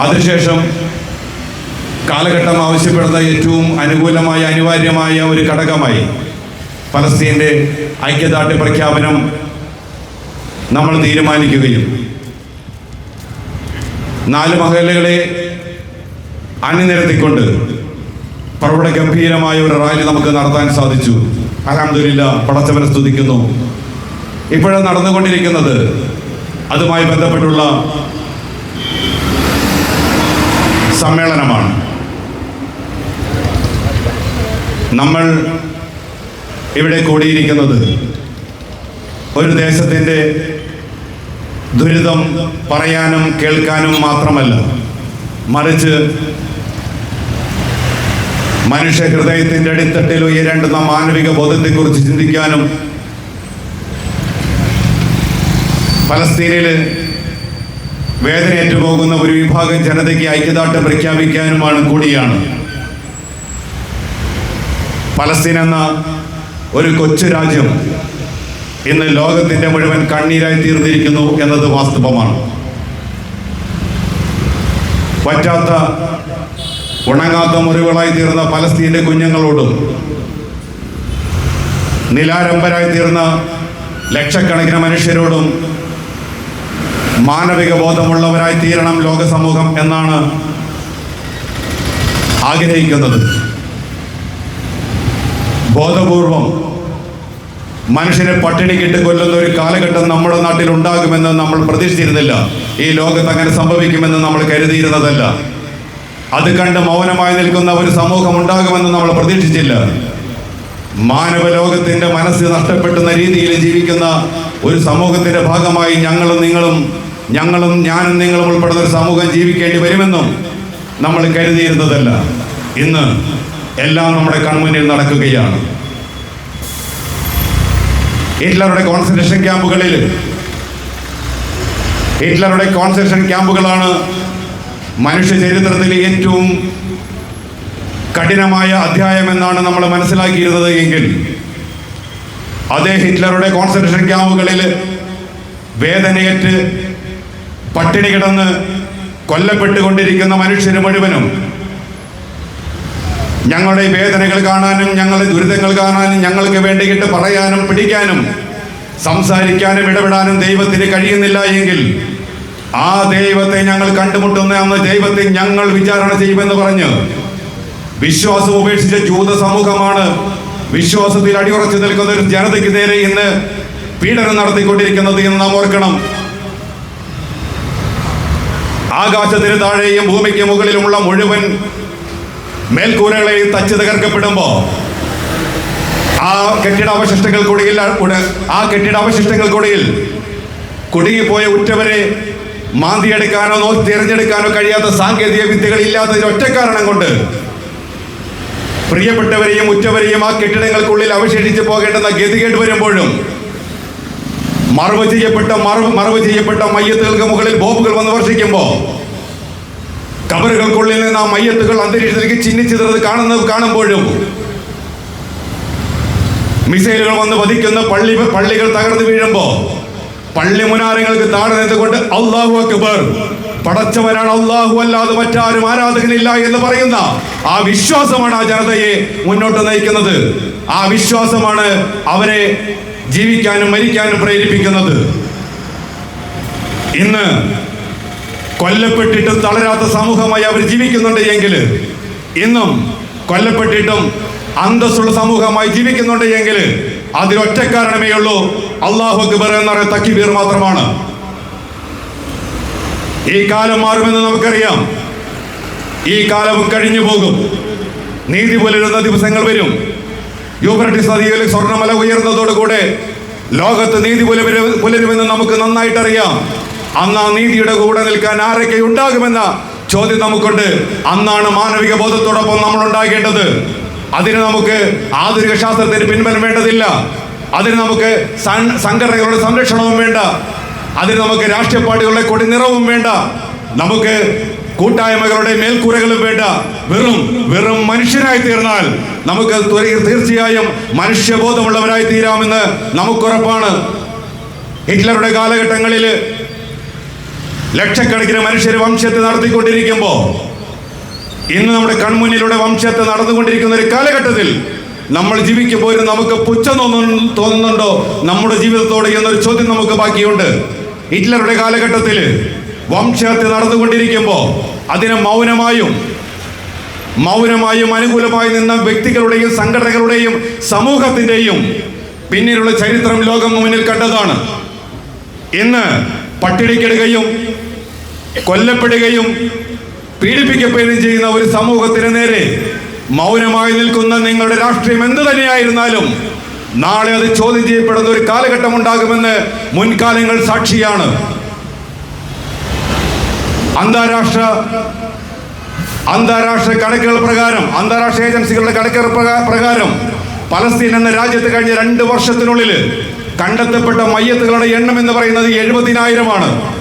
അതിനുശേഷം കാലഘട്ടം ആവശ്യപ്പെടുന്ന ഏറ്റവും അനുകൂലമായ അനിവാര്യമായ ഒരു ഘടകമായി ഫലസ്തീന്റെ ഐക്യദാർഢ്യ പ്രഖ്യാപനം നമ്മൾ തീരുമാനിക്കുകയും നാല് മഹലുകളെ അണിനിരത്തിക്കൊണ്ട് പ്രൗഢ ഗംഭീരമായ ഒരു റാലി നമുക്ക് നടത്താൻ സാധിച്ചു. അലഹമില്ല പടച്ചവനെ സ്തുതിക്കുന്നു. ഇപ്പോഴും നടന്നുകൊണ്ടിരിക്കുന്നത്. അതുമായി ബന്ധപ്പെട്ടുള്ള സമ്മേളനമാണ്. നമ്മൾ ഇവിടെ കൂടിയിരിക്കുന്നത് ഒരു ദേശത്തിന്റെ ദുരിതം പറയാനും കേൾക്കാനും മാത്രമല്ല മറിച്ച് മനുഷ്യ ഹൃദയത്തിന്റെ അടിത്തട്ടിൽ ഉയരേണ്ടുന്ന മാനവിക ബോധത്തെക്കുറിച്ച് ചിന്തിക്കാനും ഫലസ്തീനിൽ വേദനയേറ്റു പോകുന്ന ഒരു വിഭാഗം ജനതയ്ക്ക് ഐക്യദാർഢ്യം പ്രഖ്യാപിക്കാനുമാണ് കൂടിയാണ്. പലസ്തീൻ എന്ന ഒരു കൊച്ചു രാജ്യം ഇന്ന് ലോകത്തിന്റെ മുഴുവൻ കണ്ണീരായി തീർന്നിരിക്കുന്നു എന്നത് വാസ്തവമാണ്. പറ്റാത്ത ഉണങ്ങാത്ത മുറിവുകളായി തീർന്ന പലസ്തീന്റെ കുഞ്ഞുങ്ങളോടും നിലാരംഭരായി തീർന്ന ലക്ഷക്കണക്കിന് മനുഷ്യരോടും മാനവിക ബോധമുള്ളവരായി തീരണം ലോക സമൂഹം എന്നാണ് ആഗ്രഹിക്കുന്നത്. ബോധപൂർവം മനുഷ്യനെ പട്ടിണിക്കിട്ട് കൊല്ലുന്ന ഒരു കാലഘട്ടം നമ്മുടെ നാട്ടിൽ ഉണ്ടാകുമെന്ന് നമ്മൾ പ്രതീക്ഷിച്ചിരുന്നില്ല. ഈ ലോകത്ത് അങ്ങനെ സംഭവിക്കുമെന്ന് നമ്മൾ കരുതിയിരുന്നതല്ല. അത് കണ്ട് മൗനമായി നിൽക്കുന്ന ഒരു സമൂഹം ഉണ്ടാകുമെന്ന് നമ്മൾ പ്രതീക്ഷിച്ചില്ല. മാനവ ലോകത്തിന്റെ മനസ്സ് നഷ്ടപ്പെടുന്ന രീതിയിൽ ജീവിക്കുന്ന ഒരു സമൂഹത്തിന്റെ ഭാഗമായി ഞങ്ങളും നിങ്ങളും ഞങ്ങളും ഞാനും നിങ്ങളും ഉൾപ്പെടുന്ന ഒരു സമൂഹം ജീവിക്കേണ്ടി വരുമെന്നും നമ്മൾ കരുതിയിരുന്നതല്ല. ഇന്ന് എല്ലാം നമ്മുടെ കൺമുന്നിൽ നടക്കുകയാണ്. ഹിറ്റ്ലറുടെ കോൺസെൻട്രേഷൻ ക്യാമ്പുകളിൽ ഹിറ്റ്ലറുടെ കോൺസെൻട്രേഷൻ ക്യാമ്പുകളാണ് മനുഷ്യ ചരിത്രത്തിലെ ഏറ്റവും കഠിനമായ അധ്യായം എന്നാണ് നമ്മൾ മനസ്സിലാക്കിയിരുന്നത് എങ്കിൽ അതേ ഹിറ്റ്ലറുടെ കോൺസെൻട്രേഷൻ ക്യാമ്പുകളിൽ വേദനയേറ്റ് പട്ടിണി കിടന്ന് കൊല്ലപ്പെട്ടുകൊണ്ടിരിക്കുന്ന മനുഷ്യർ മുഴുവനും ഞങ്ങളുടെ വേദനകൾ കാണാനും ഞങ്ങളുടെ ദുരിതങ്ങൾ കാണാനും ഞങ്ങൾക്ക് വേണ്ടിയിട്ട് പറയാനും പിടിക്കാനും സംസാരിക്കാനും ഇടപെടാനും ദൈവത്തിന് കഴിയുന്നില്ല എങ്കിൽ ആ ദൈവത്തെ ഞങ്ങൾ കണ്ടുമുട്ടുന്ന അന്ന് ദൈവത്തെ ഞങ്ങൾ വിചാരണ ചെയ്യുമെന്ന് പറഞ്ഞ് വിശ്വാസം ഉപേക്ഷിച്ച ജൂത സമൂഹമാണ് വിശ്വാസത്തിൽ അടിയുറച്ചു നിൽക്കുന്ന ഒരു ജനതയ്ക്ക് നേരെ ഇന്ന് പീഡനം നടത്തിക്കൊണ്ടിരിക്കുന്നത് എന്ന് നാം ഓർക്കണം. ആകാശത്തിന് താഴെയും ഭൂമിക്ക് മുകളിലുമുള്ള മുഴുവൻ മേൽക്കൂരകളെയും തച്ച് തകർക്കപ്പെടുമ്പോ ആ കെട്ടിടാവശിഷ്ടങ്ങൾക്കൊടിയിൽ ആ കെട്ടിടാവശിഷ്ടങ്ങൾക്കൊടിയിൽ കുടുങ്ങിപ്പോയ ഉറ്റവരെ മാന്തിയെടുക്കാനോ നോ തിരഞ്ഞെടുക്കാനോ കഴിയാത്ത സാങ്കേതിക വിദ്യകൾ ഇല്ലാത്തതിന് ഒറ്റ കാരണം കൊണ്ട് പ്രിയപ്പെട്ടവരെയും ഉറ്റവരെയും ആ കെട്ടിടങ്ങൾക്കുള്ളിൽ അവശേഷിച്ച് പോകേണ്ടെന്ന ഗതികേട് വരുമ്പോഴും മറവ് ചെയ്യപ്പെട്ട മറവ് മറവ് ചെയ്യപ്പെട്ട മയ്യത്തുകൾക്ക് മുകളിൽ ബോംബുകൾ വന്ന് വർഷിക്കുമ്പോൾ കബറുകൾക്കുള്ളിൽ നിന്ന് ആ മയ്യത്തുകൾ അന്തരീക്ഷത്തിലേക്ക് ചിഹ്നിച്ചിതറത് കാണുന്നത് കാണുമ്പോഴും മിസൈലുകൾ വന്ന് വധിക്കുന്ന പള്ളി പള്ളികൾ തകർന്നു വീഴുമ്പോൾ പള്ളി മുനാരങ്ങൾക്ക് താഴെ നിന്നുകൊണ്ട് അള്ളാഹു അക്ബർ പടച്ചവനാണ് അള്ളാഹു അല്ലാതെ മറ്റാരും ആരാധകനില്ല എന്ന് പറയുന്ന ആ വിശ്വാസമാണ് ആ ജനതയെ മുന്നോട്ട് നയിക്കുന്നത്. ആ വിശ്വാസമാണ് അവരെ ജീവിക്കാനും മരിക്കാനും പ്രേരിപ്പിക്കുന്നത്. ഇന്ന് കൊല്ലപ്പെട്ടിട്ടും തളരാത്ത സമൂഹമായി അവർ ജീവിക്കുന്നുണ്ട് എങ്കിൽ ഇന്നും കൊല്ലപ്പെട്ടിട്ടും അന്തസ്സുള്ള സമൂഹമായി ജീവിക്കുന്നുണ്ട് എങ്കിൽ അതിലൊറ്റ കാരണമേ ഉള്ളൂ. അള്ളാഹു അക്ബർ എന്ന് പറയുന്ന തക്കിബീർ മാത്രമാണ്. ഈ കാലം മാറുമെന്ന് നമുക്കറിയാം. ഈ കാലം കഴിഞ്ഞു പോകും. നീതി പുലരുന്ന ദിവസങ്ങൾ വരും. യൂബ്രട്ടിസ് നദിയിൽ സ്വർണമല ഉയർന്നതോടുകൂടെ ലോകത്ത് നീതി പുലരു- പുലരുമെന്ന് നമുക്ക് നന്നായിട്ടറിയാം. അന്ന് ആ നീതിയുടെ കൂടെ നിൽക്കാൻ ആരൊക്കെ ഉണ്ടാകുമെന്ന ചോദ്യം നമുക്കുണ്ട്. അന്നാണ് മാനവിക ബോധത്തോടൊപ്പം നമ്മൾ ഉണ്ടാകേണ്ടത്. അതിന് നമുക്ക് ആധുനിക ശാസ്ത്രത്തിന് പിൻബലം വേണ്ടതില്ല. അതിന് നമുക്ക് സംഘടനകളുടെ സംരക്ഷണവും വേണ്ട. അതിന് നമുക്ക് രാഷ്ട്രീയ പാർട്ടികളുടെ കൊടിനിറവും വേണ്ട. നമുക്ക് കൂട്ടായ്മകളുടെ മേൽക്കൂരകളും വേണ്ട. വെറും വെറും മനുഷ്യരായി തീർന്നാൽ നമുക്ക് തീർച്ചയായും മനുഷ്യബോധമുള്ളവരായി തീരാമെന്ന് നമുക്കുറപ്പാണ്. ഹിറ്റ്ലറുടെ കാലഘട്ടങ്ങളിൽ ലക്ഷക്കണക്കിന് മനുഷ്യർ വംശത്തെ നടത്തിക്കൊണ്ടിരിക്കുമ്പോൾ ഇന്ന് നമ്മുടെ കൺമുന്നിലൂടെ വംശത്തെ നടന്നുകൊണ്ടിരിക്കുന്ന ഒരു കാലഘട്ടത്തിൽ നമ്മൾ ജീവിക്കുമ്പോൾ നമുക്ക് പുച്ഛം തോന്നുന്നു തോന്നുന്നുണ്ടോ? നമ്മുടെ ജീവിതത്തോട് എന്നൊരു ചോദ്യം നമുക്ക് ബാക്കിയുണ്ട്. ഹിറ്റ്ലറുടെ കാലഘട്ടത്തിൽ വംശത്തെ നടന്നുകൊണ്ടിരിക്കുമ്പോൾ അതിനെ മൗനമായും മൗനമായും അനുകൂലമായി നിന്ന വ്യക്തികളുടെയും സംഘടനകളുടെയും സമൂഹത്തിന്റെയും പിന്നിലുള്ള ചരിത്രം ലോകം മുന്നിൽ കണ്ടതാണ്. ഇന്ന് പട്ടിണിക്കിടുകയും കൊല്ലപ്പെടുകയും പീഡിപ്പിക്കപ്പെടുകയും ചെയ്യുന്ന ഒരു സമൂഹത്തിന് നേരെ മൗനമായി നിൽക്കുന്ന നിങ്ങളുടെ രാഷ്ട്രീയം എന്തു തന്നെയായിരുന്നാലും നാളെ അത് ചോദ്യം ചെയ്യപ്പെടുന്ന ഒരു കാലഘട്ടം ഉണ്ടാകുമെന്ന് മുൻകാലങ്ങൾ സാക്ഷിയാണ്. അന്താരാഷ്ട്ര അന്താരാഷ്ട്ര കണക്കുകൾ പ്രകാരം അന്താരാഷ്ട്ര ഏജൻസികളുടെ കണക്കുകൾ പ്രകാരം പലസ്തീൻ എന്ന രാജ്യത്ത് കഴിഞ്ഞ രണ്ട് വർഷത്തിനുള്ളിൽ കണ്ടെത്തപ്പെട്ട മയ്യത്തുകളുടെ എണ്ണം എന്ന് പറയുന്നത് എഴുപതിനായിരമാണ്.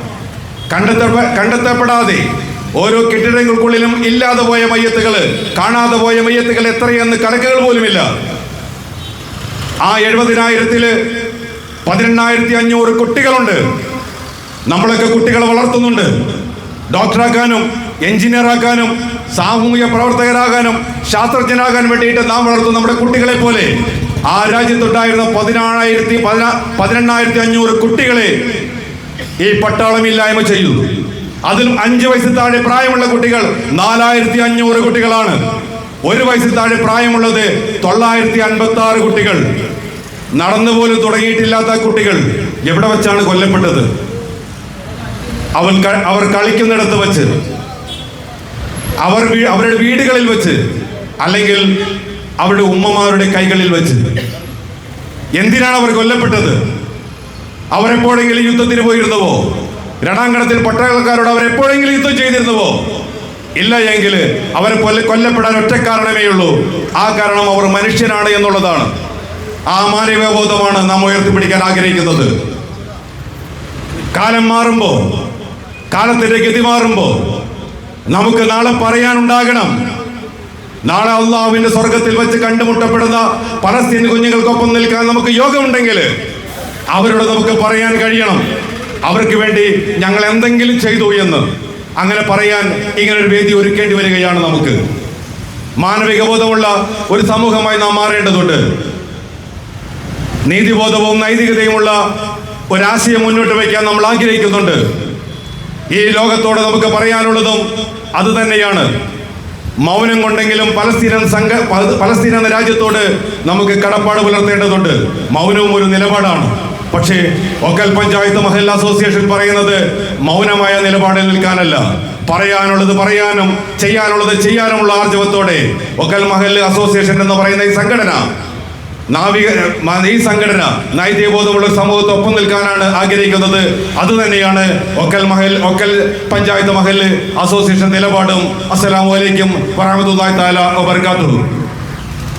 കണ്ടെത്ത കണ്ടെത്തപ്പെടാതെ ഓരോ കെട്ടിടങ്ങൾക്കുള്ളിലും ഇല്ലാതെ പോയ മയ്യത്തുകൾ കാണാതെ പോയ മയ്യത്തുകൾ എത്രയെന്ന് കണക്കുകൾ പോലുമില്ല. ആ എഴുപതിനായിരത്തിൽ പതിനെണ്ണായിരത്തി അഞ്ഞൂറ് കുട്ടികളുണ്ട്. നമ്മളൊക്കെ കുട്ടികളെ വളർത്തുന്നുണ്ട്. ഡോക്ടറാക്കാനും എഞ്ചിനീയറാക്കാനും സാമൂഹിക പ്രവർത്തകരാകാനും ശാസ്ത്രജ്ഞനാകാൻ വേണ്ടിയിട്ട് നാം വളർത്തുന്ന നമ്മുടെ കുട്ടികളെ പോലെ ആ രാജ്യത്തുണ്ടായിരുന്ന പതിനാറായിരത്തി പതിനാ പതിനെണ്ണായിരത്തി അഞ്ഞൂറ് കുട്ടികളെ ഈ പട്ടാളമില്ലായ്മ ചെയ്യുന്നു അതിൽ അഞ്ച് വയസ്സിൽ താഴെ പ്രായമുള്ള കുട്ടികൾ നാലായിരത്തി അഞ്ഞൂറ് കുട്ടികളാണ്. ഒരു വയസ്സിൽ താഴെ പ്രായമുള്ളത് തൊള്ളായിരത്തി അൻപത്തി ആറ് കുട്ടികൾ. നടന്നുപോലും തുടങ്ങിയിട്ടില്ലാത്ത കുട്ടികൾ എവിടെ വെച്ചാണ് കൊല്ലപ്പെട്ടത്? അവൻ അവർ കളിക്കുന്നിടത്ത് വെച്ച് അവർ അവരുടെ വീടുകളിൽ വെച്ച് അല്ലെങ്കിൽ അവരുടെ ഉമ്മമാരുടെ കൈകളിൽ വെച്ച്. എന്തിനാണ് അവർ കൊല്ലപ്പെട്ടത്? അവരെപ്പോഴെങ്കിലും യുദ്ധത്തിന് പോയിരുന്നുവോ? രണാങ്കണത്തിൽ പട്ടാളക്കാരോട് അവരെപ്പോഴെങ്കിലും യുദ്ധം ചെയ്തിരുന്നുവോ? ഇല്ല എങ്കിൽ അവരെ കൊല്ല കൊല്ലപ്പെടാൻ ഒറ്റ കാരണമേ ഉള്ളൂ. ആ കാരണം അവർ മനുഷ്യനാണ് എന്നുള്ളതാണ്. ആ മാനവബോധമാണ് നാം ഉയർത്തിപ്പിടിക്കാൻ ആഗ്രഹിക്കുന്നത്. കാലം മാറുമ്പോ കാലത്തിന്റെ ഗതി മാറുമ്പോൾ നമുക്ക് നാളെ പറയാനുണ്ടാകണം. നാളെ അള്ളാഹുവിന്റെ സ്വർഗത്തിൽ വെച്ച് കണ്ടുമുട്ടപ്പെടുന്ന പലസ്തീൻ കുഞ്ഞുങ്ങൾക്കൊപ്പം നിൽക്കാൻ നമുക്ക് യോഗമുണ്ടെങ്കിൽ അവരോട് നമുക്ക് പറയാൻ കഴിയണം. അവർക്ക് വേണ്ടി ഞങ്ങൾ എന്തെങ്കിലും ചെയ്തു എന്ന്. അങ്ങനെ പറയാൻ ഇങ്ങനെ ഒരു വേദി ഒരുക്കേണ്ടി വരികയാണ് നമുക്ക്. മാനവിക ബോധമുള്ള ഒരു സമൂഹമായി നാം മാറേണ്ടതുണ്ട്. നീതിബോധവും നൈതികതയുമുള്ള ഒരാശയം മുന്നോട്ട് വയ്ക്കാൻ നമ്മൾ ആഗ്രഹിക്കുന്നുണ്ട്. ഈ ലോകത്തോട് നമുക്ക് പറയാനുള്ളതും അത് തന്നെയാണ്. മൗനം കൊണ്ടെങ്കിലും പലസ്തീനൻ സംഘ പല- പലസ്തീൻ എന്ന രാജ്യത്തോട് നമുക്ക് കടപ്പാട് പുലർത്തേണ്ടതുണ്ട്. മൗനവും ഒരു നിലപാടാണ്. പക്ഷേ ഒക്കൽ പഞ്ചായത്ത് മഹല്ല അസോസിയേഷൻ പറയുന്നത് മൗനമായ നിലപാടിൽ നിൽക്കാനല്ല. പറയാനുള്ളത് പറയാനും ചെയ്യാനുള്ളത് ചെയ്യാനുമുള്ള ആർജവത്തോടെ ഒക്കൽ മഹൽ അസോസിയേഷൻ എന്ന് പറയുന്ന ഈ സംഘടന നാവിക ഈ സംഘടന നൈതികബോധമുള്ള ബോധമുള്ള സമൂഹത്തൊപ്പം നിൽക്കാനാണ് ആഗ്രഹിക്കുന്നത്. അത് തന്നെയാണ് ഒക്കൽ മഹൽ ഒക്കൽ പഞ്ചായത്ത് മഹൽ അസോസിയേഷൻ നിലപാടും. അസ്സലാമലൈക്കും അലൈക്കും വറഹമത്തുള്ളാഹി തആല വബറകാതുഹു.